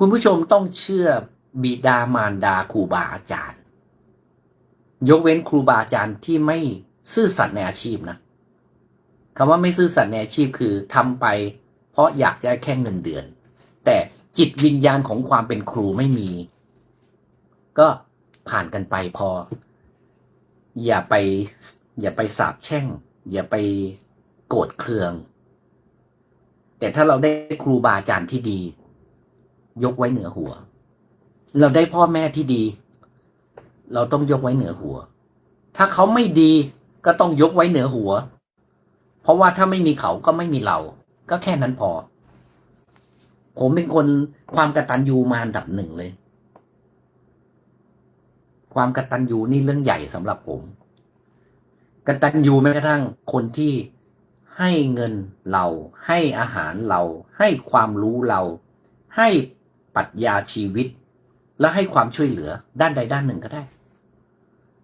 คุณผู้ชมต้องเชื่อบิดามารดาครูบาอาจารย์ ยกเว้นครูบาอาจารย์ที่ไม่ซื่อสัตย์ในอาชีพนะคำว่าไม่ซื่อสัตย์ในอาชีพคือทำไป เพราะอยากได้แค่เงินเดือน แต่จิตวิญญาณของความเป็นครูไม่มี ก็ผ่านกันไปพอ อย่าไป อย่าไปสาบแช่ง อย่าไปโกรธเคือง แต่ถ้าเราได้ครูบาอาจารย์ที่ดี ยกไว้เหนือหัว เราได้พ่อแม่ที่ดี เราต้องยกไว้เหนือหัว ถ้าเขาไม่ดีก็ต้องยกไว้เหนือหัว เพราะว่าถ้าไม่มีเขาก็ไม่มีเรา ก็แค่นั้นพอ ผมเป็นคนความกตัญญูมาอันดับหนึ่งเลย ความกตัญญูนี่เรื่องใหญ่สำหรับผมกตัญญูแม้กระทั่งคนที่ให้เงินเรา ให้อาหารเรา ให้ความรู้เรา ให้ ปรัชญาชีวิต และให้ความช่วยเหลือด้านใดด้านหนึ่งก็ได้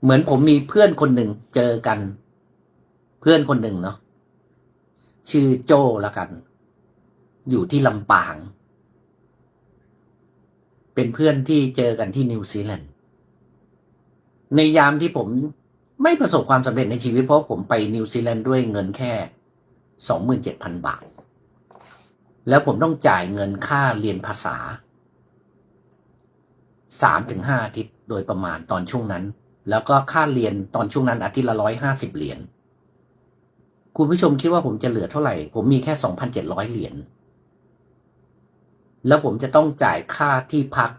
เหมือนผมมีเพื่อนคนหนึ่งเจอกัน เพื่อนคนหนึ่งเนาะชื่อโจ้ละกัน อยู่ที่ลำปาง เป็นเพื่อนที่เจอกันที่นิวซีแลนด์ในยามที่ผมไม่ประสบความสำเร็จในชีวิตเพราะผมไปนิวซีแลนด์ด้วยเงินแค่สองหมื่นเจ็ดพันบาท แล้วผมต้องจ่ายเงินค่าเรียนภาษา สามถึงห้าอาทิตย์โดยประมาณตอนช่วงนั้น แล้วก็ค่าเรียนตอนช่วงนั้นอาทิตย์ละร้อยห้าสิบเหรียญคุณผู้ชมคิดว่าผมจะเหลือเท่าไหร่ ผมมีแค่สองพันเจ็ดร้อยเหรียญแล้วผมจะต้องจ่ายค่าที่พัก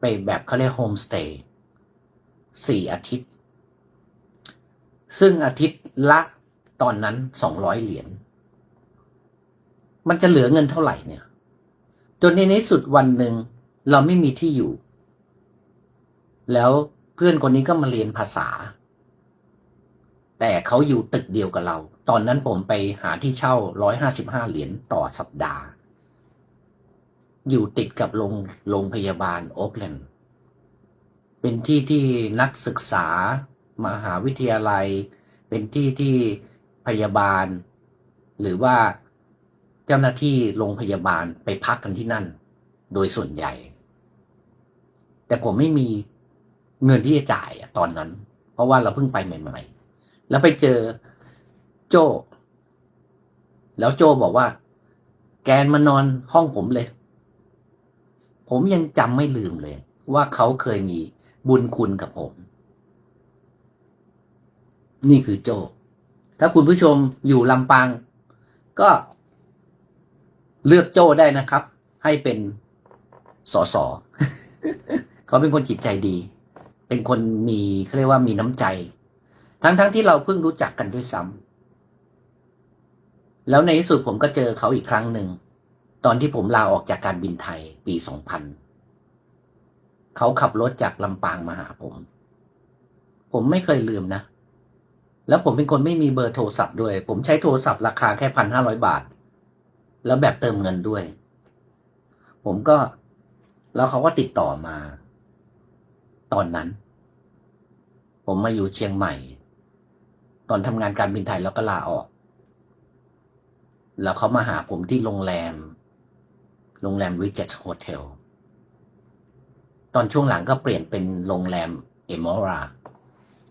ไปแบบเขาเรียกโฮมสเตย์สี่อาทิตย์ ซึ่งอาทิตย์ละตอนนั้นสองร้อยเหรียญมันจะเหลือเงินเท่าไหร่เนี่ย จนในที่สุดวันหนึ่งเราไม่มีที่อยู่ แล้วเพื่อนคนนี้ก็มาเรียนภาษา แต่เขาอยู่ตึกเดียวกับเรา ตอนนั้นผมไปหาที่เช่าร้อยห้าสิบห้าเหรียญต่อสัปดาห์ อยู่ติดกับโรงโรงพยาบาลโอ๊กแลนด์เป็นที่ที่นักศึกษามหาวิทยาลัย เป็นที่ที่พยาบาล หรือว่าเจ้าหน้าที่โรงพยาบาลไปพักกันที่นั่น โดยส่วนใหญ่ แต่ผมไม่มี เงินที่จะจ่ายอะตอนนั้น เพราะว่าเราเพิ่งไปใหม่ ๆ แล้วไปเจอโจแล้วโจบอกว่า แกนมานอนห้องผมเลย ผมยังจำไม่ลืมเลย ว่าเขาเคยมีบุญคุณกับผม นี่คือโจ ถ้าคุณผู้ชมอยู่ลำปาง ก็เลือกโจได้นะครับ ให้เป็นสอสอเขาเป็นคนจิตใจดี เป็นคนมีเขาเรียกว่ามีน้ำใจ ทั้งๆทที่เราเพิ่งรู้จักกันด้วยซ้ำแล้วในที่สุดผมก็เจอเขาอีกครั้งหนึ่ง ตอนที่ผมลาออกจากการบินไทยปีสองพันเขาขับรถจากลำปางมาหาผม ผมไม่เคยลืมนะ แล้วผมเป็นคนไม่มีเบอร์โทรศัพท์ด้วย ผมใช้โทรศัพท์ราคาแค่พันห้าร้อยบาท แล้วแบบเติมเงินด้วย ผมก็แล้วเขาก็ติดต่อมา ตอนนั้น ผมมาอยู่เชียงใหม่ ตอนทำงานการบินไทยแล้วก็ลาออก แล้วเขามาหาผมที่โรงแรม โรงแรมริจ e ตโฮเทลตอนช่วงหลังก็เปลี่ยนเป็นโรงแรมเอมอรา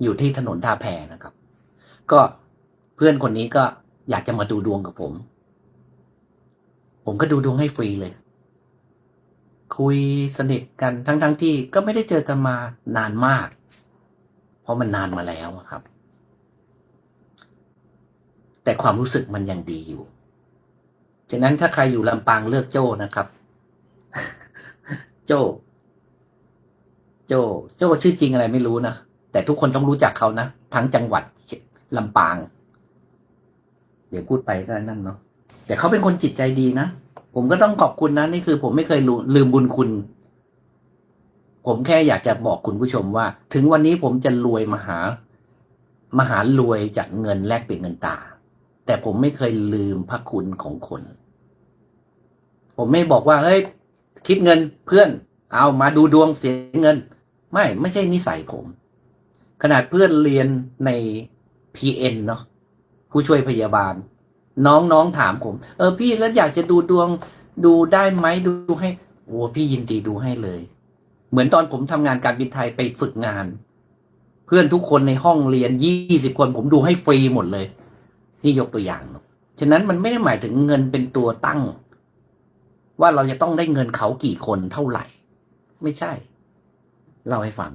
อยู่ที่ถนนท่าแพนะครับ ก็เพื่อนคนนี้ก็อยากจะมาดูดวงกับผม ผมก็ดูดวงให้ฟรีเลย คุยสนิทกันทั้งๆทที่ก็ไม่ได้เจอกันมานานมาก เพราะมันนานมาแล้วครับ แต่ความรู้สึกมันยังดีอยู่ฉะนั้นถ้าใครอยู่ลำปางเลือกโจ้นะครับ โจ้ โจ้ โจ้ชื่อจริงอะไรไม่รู้นะแต่ทุกคนต้องรู้จักเขานะทั้งจังหวัดลำปาง เดี๋ยวพูดไปก็นั่นเนาะแต่เขาเป็นคนจิตใจดีนะผมก็ต้องขอบคุณนะนี่คือ ผมไม่เคยลืมบุญคุณ ผมแค่อยากจะบอกคุณผู้ชมว่า ถึงวันนี้ผมจะรวยมหามหารวยจากเงินแลกเปลี่ยนเงินตา แต่ผมไม่เคยลืมพระคุณของคน ผมไม่บอกว่าเฮ้ยคิดเงินเพื่อน เอามาดูดวงเสียเงิน ไม่ไม่ใช่นิสัยผม ขนาดเพื่อนเรียนใน PN เนาะผู้ช่วยพยาบาล น้องๆถามผม เออพี่แล้วอยากจะดูดวงดูได้ไหมดูให้โอ้พี่ยินดีดูให้เลย เหมือนตอนผมทำงานการบินไทยไปฝึกงาน เพื่อนทุกคนในห้องเรียนยี่สิบคน ผมดูให้ฟรีหมดเลย นี่ยกตัวอย่างเนอะฉะนั้นมันไม่ได้หมายถึงเงินเป็นตัวตั้ง ว่าเราจะต้องได้เงินเขากี่คนเท่าไหร่ ไม่ใช่ เล่าให้ฟัง